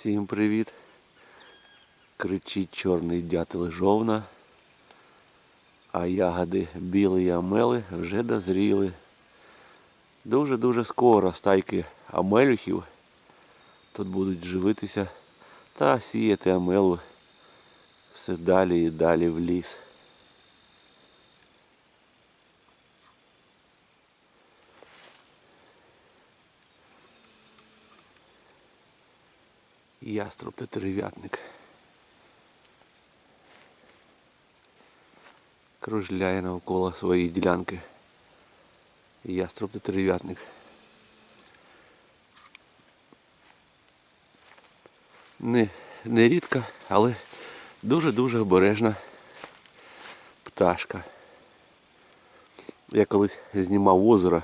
Всім привіт. Кричить чорний дятел жовна, а ягоди білі амели вже дозріли. Дуже-дуже скоро стайки амелюхів тут будуть живитися та сіяти амелу все далі і далі в ліс. Яструб та дерев'ятник. Кружляє навколо своєї ділянки. Яструб та дерев'ятник. Не, не рідка, але дуже-дуже обережна пташка. Я колись знімав озеро.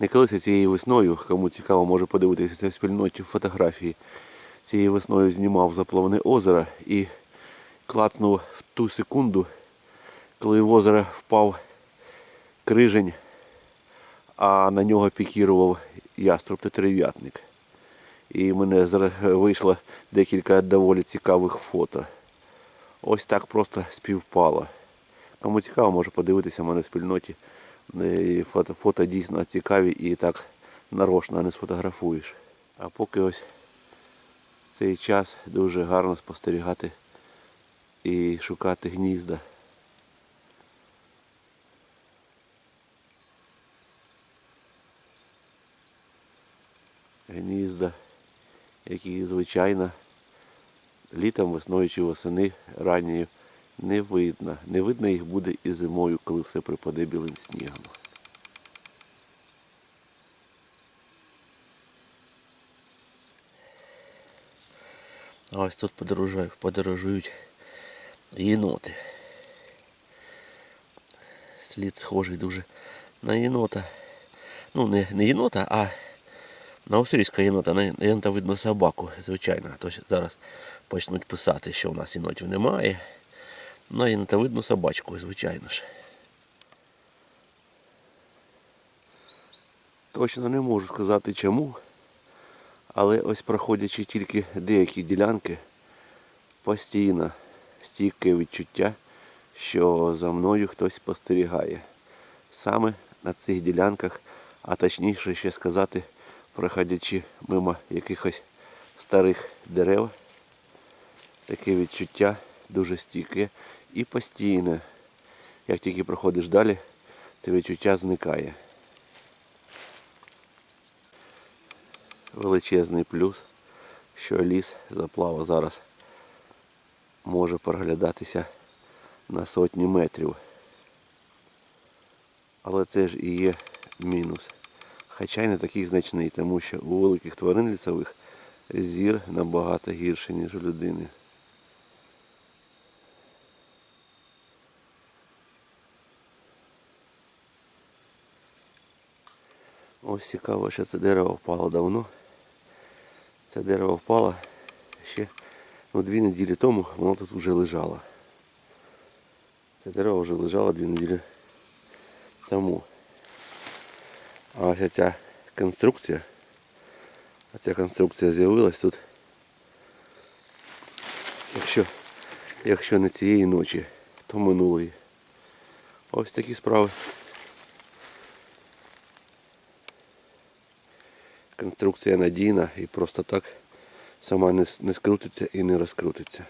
Не колись а цією весною, кому цікаво, може подивитися це в спільноті фотографії. Цією весною знімав заплавне озеро і клацнув в ту секунду, коли в озеро впав крижень, а на нього пікірував яструб та терев'ятник. І в мене вийшло декілька доволі цікавих фото. Ось так просто співпало. Кому цікаво, може подивитися в мене в спільноті. Е, Фото, фото дійсно цікаві і так нарочно не сфотографуєш. А поки ось цей час дуже гарно спостерігати і шукати гнізда. Гнізда, які звичайно літом, весною чи восени ранньою не видно. Не видно їх буде і зимою, коли все припаде білим снігом. А ось тут подорожують, подорожують єноти. Слід схожий дуже на єнота. Ну, не, не єнота, а на австрійська єнота. На єнота видно собаку, звичайно. То зараз почнуть писати, що у нас єнотів немає. На єнота видно собачку, звичайно ж. Точно не можу сказати чому. Але ось проходячи тільки деякі ділянки, постійно стійке відчуття, що за мною хтось спостерігає. Саме на цих ділянках, а точніше ще сказати, проходячи мимо якихось старих дерев, таке відчуття дуже стійке і постійне. Як тільки проходиш далі, це відчуття зникає. Величезний плюс, що ліс заплава зараз може проглядатися на сотні метрів. Але це ж і є мінус. Хоча й не такий значний, тому що у великих тварин лісових зір набагато гірше, ніж у людини. Ось цікаво, що це дерево впало давно. Це дерево впало ще ну, дві неділі тому, воно тут вже лежало. Це дерево вже лежало дві неділі тому. А ось ця конструкція, ця конструкція з'явилась тут, якщо, якщо не цієї ночі, то минулої. Ось такі справи. Конструкція надійна і просто так сама не, скрутиться і не розкрутиться.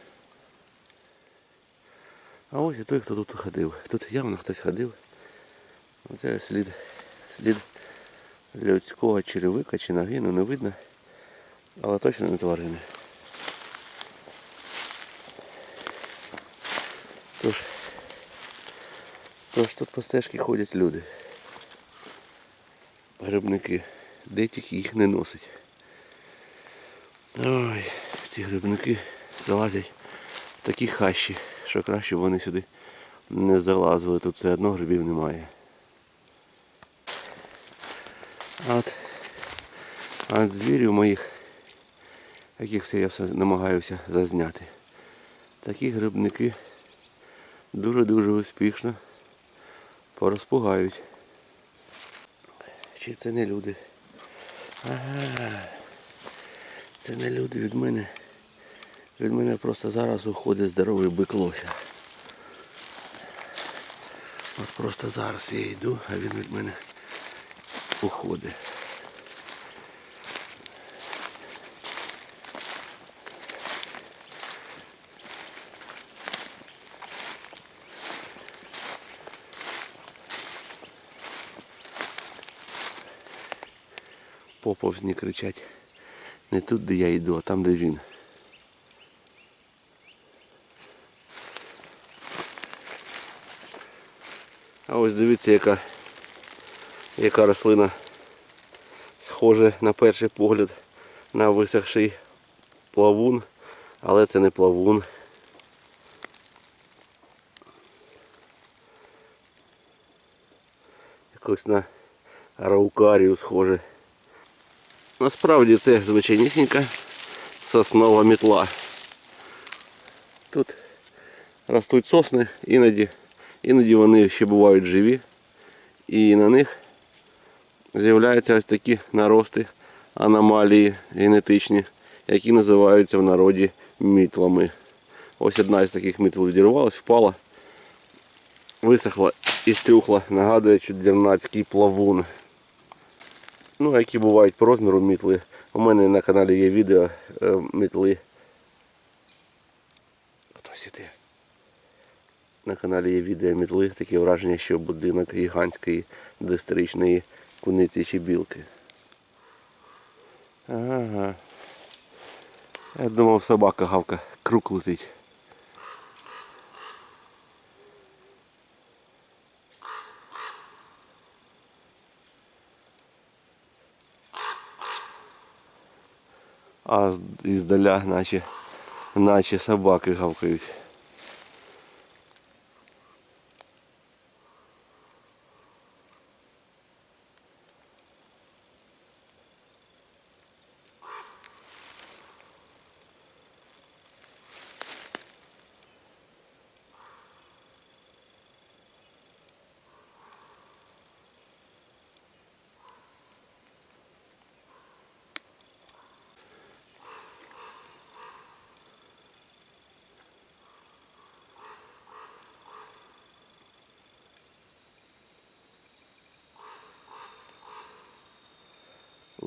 А ось і той, хто тут ходив. Тут явно хтось ходив. Оце слід, слід людського черевика чи ноги, ну не видно. Але точно не тварини. Тож, тож тут по стежці ходять люди. Грибники. Де тільки їх не носить. Ой, ці грибники залазять в такі хащі, що краще б вони сюди не залазили. Тут все одно грибів немає. От, от звірів моїх, яких все я все намагаюся зазняти. Такі грибники дуже-дуже успішно порозпугають. Чи це не люди? Ага. Це не люди від мене. Від мене просто зараз уходить здоровий бик лося. От просто зараз я йду, а він від мене уходить. Поповзні кричать. Не тут, де я йду, а там, де він. А ось дивіться, яка, яка рослина схожа на перший погляд на висохший плавун, але це не плавун. Якось на араукарію схоже. Насправді це звичайнісінька соснова мітла. Тут ростуть сосни, іноді, іноді вони ще бувають живі. І на них з'являються ось такі нарости, аномалії генетичні, які називаються в народі мітлами. Ось одна із таких мітл відірвалась, впала, висохла і стрюхла, нагадує чудернацький плавун. Ну, які бувають по розміру мітли. У мене на каналі є відео е, мітли. Хтось іде. На каналі є відео мітли, таке враження, що будинок гігантської доісторичної куниці чи білки. Ага. Я думав собака гавка, круг летить. А іздаля наче, наче собаки гавкають.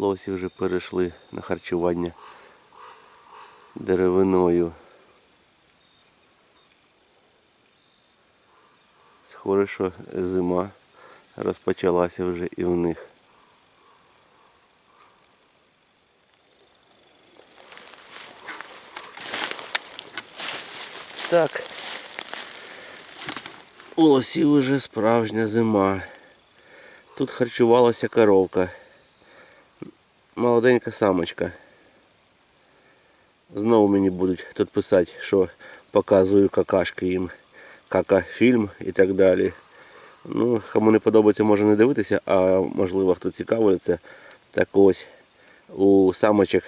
Лосі вже перейшли на харчування деревиною. Схоже, що зима розпочалася вже і в них. Так. У лосів вже справжня зима. Тут харчувалася коровка. Молоденька самочка. Знову мені будуть тут писати, що показую какашки їм, какафільм і так далі. Ну, кому не подобається, може не дивитися, а можливо хто цікавиться. Так ось у самочок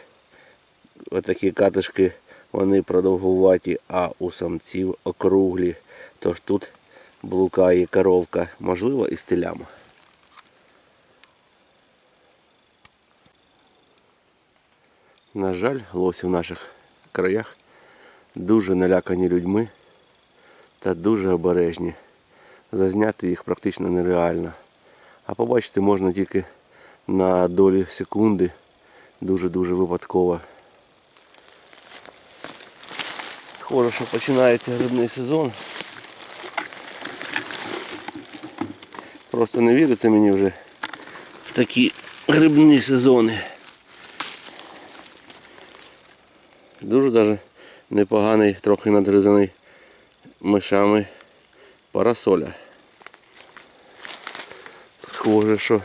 отакі катишки, вони продовгуваті, а у самців округлі. Тож тут блукає коровка, можливо, і з На жаль, лосі в наших краях дуже налякані людьми та дуже обережні. Зазняти їх практично нереально. А побачити можна тільки на долі секунди, дуже-дуже випадково. Схоже, що починається грибний сезон. Просто не віриться мені вже в такі грибні сезони. Дуже даже непоганий, трохи надрізаний мишами парасоля. Схоже, що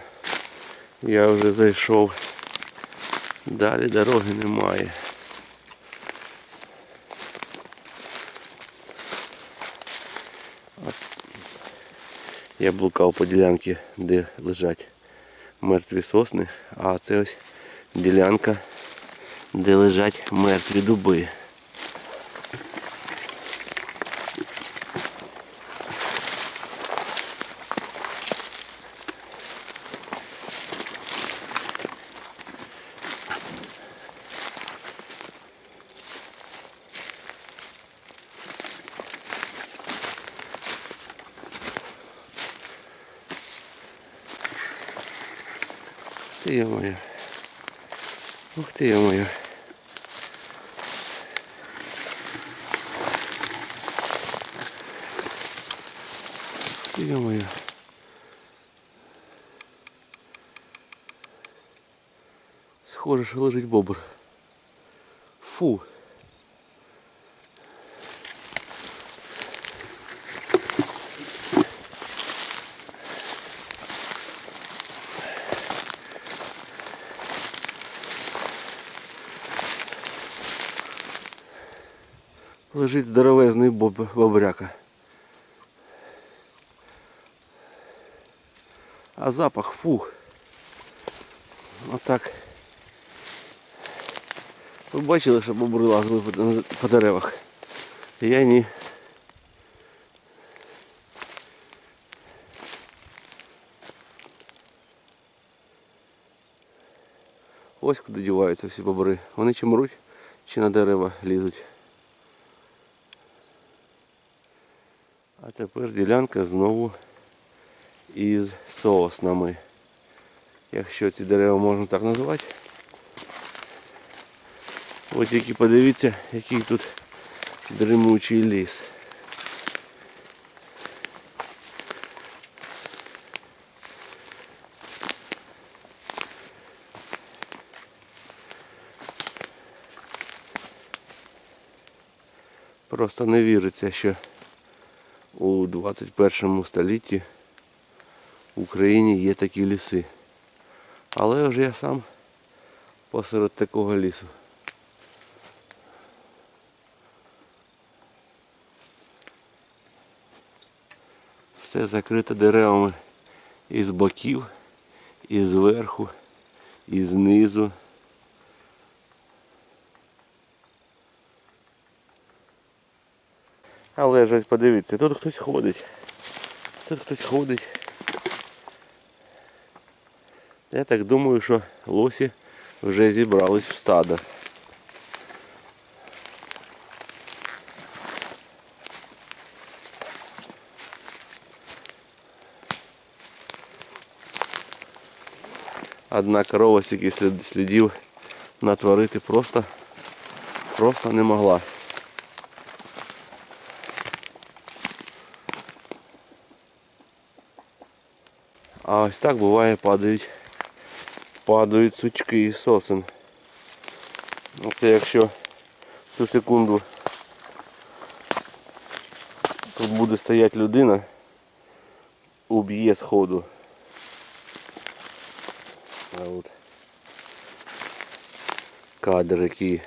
я вже зайшов. Далі дороги немає. Я блукав по ділянці, де лежать мертві сосни, а це ось ділянка, де лежать мертві дуби. Схоже, що лежить бобр. Фу. Лежить здоровезний боб, бобряка. А запах фу. Отак. Ви бачили, що бобри лазили по, по деревах. Я ні. Ось куди діваються всі бобри. Вони чи мруть, чи на дерева лізуть. А тепер ділянка знову із соснами. Якщо ці дерева можна так назвати. Ось тільки подивіться, який тут дремучий ліс. Просто не віриться, що у 21 столітті в Україні є такі ліси. Але вже я сам посеред такого лісу. Все закрите деревами і з боків, і зверху, і знизу. Але ж подивіться, тут хтось ходить. Тут хтось ходить. Я так думаю, що лосі вже зібрались в стадо. Одна корова стільки слідів натворити просто, просто не могла. А ось так буває падають, падають сучки із сосен. Ну, Це якщо цю секунду тут буде стояти людина, уб'є сходу. А от кадр який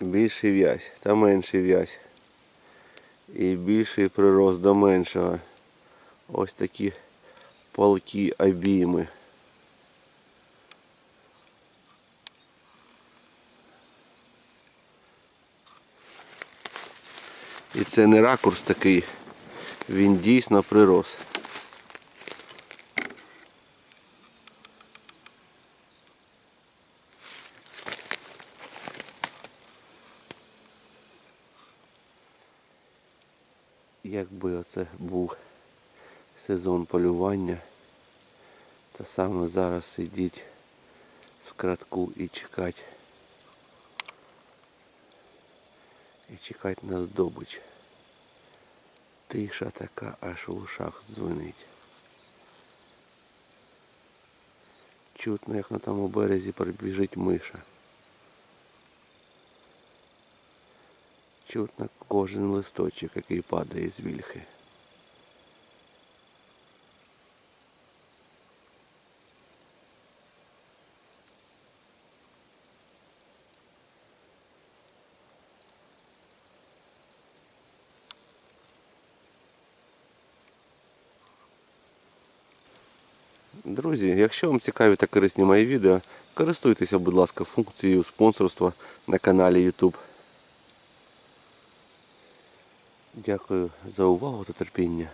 більший в'язь та менший в'язь. І більший прирост до меншого. Ось такі палки обійми. І це не ракурс такий, він дійсно прирос. Оце був сезон полювання, то саме зараз сидіть в кратку і чекати. І чекати на здобич. Тиша така аж в ушах дзвонить. Чутно, як на тому березі прибіжить миша. Чутно кожен листочок, який падає з вільхи. Друзі, якщо вам цікаві та корисні мої відео, користуйтеся, будь ласка, функцією спонсорства на каналі YouTube. Дякую за увагу та терпіння.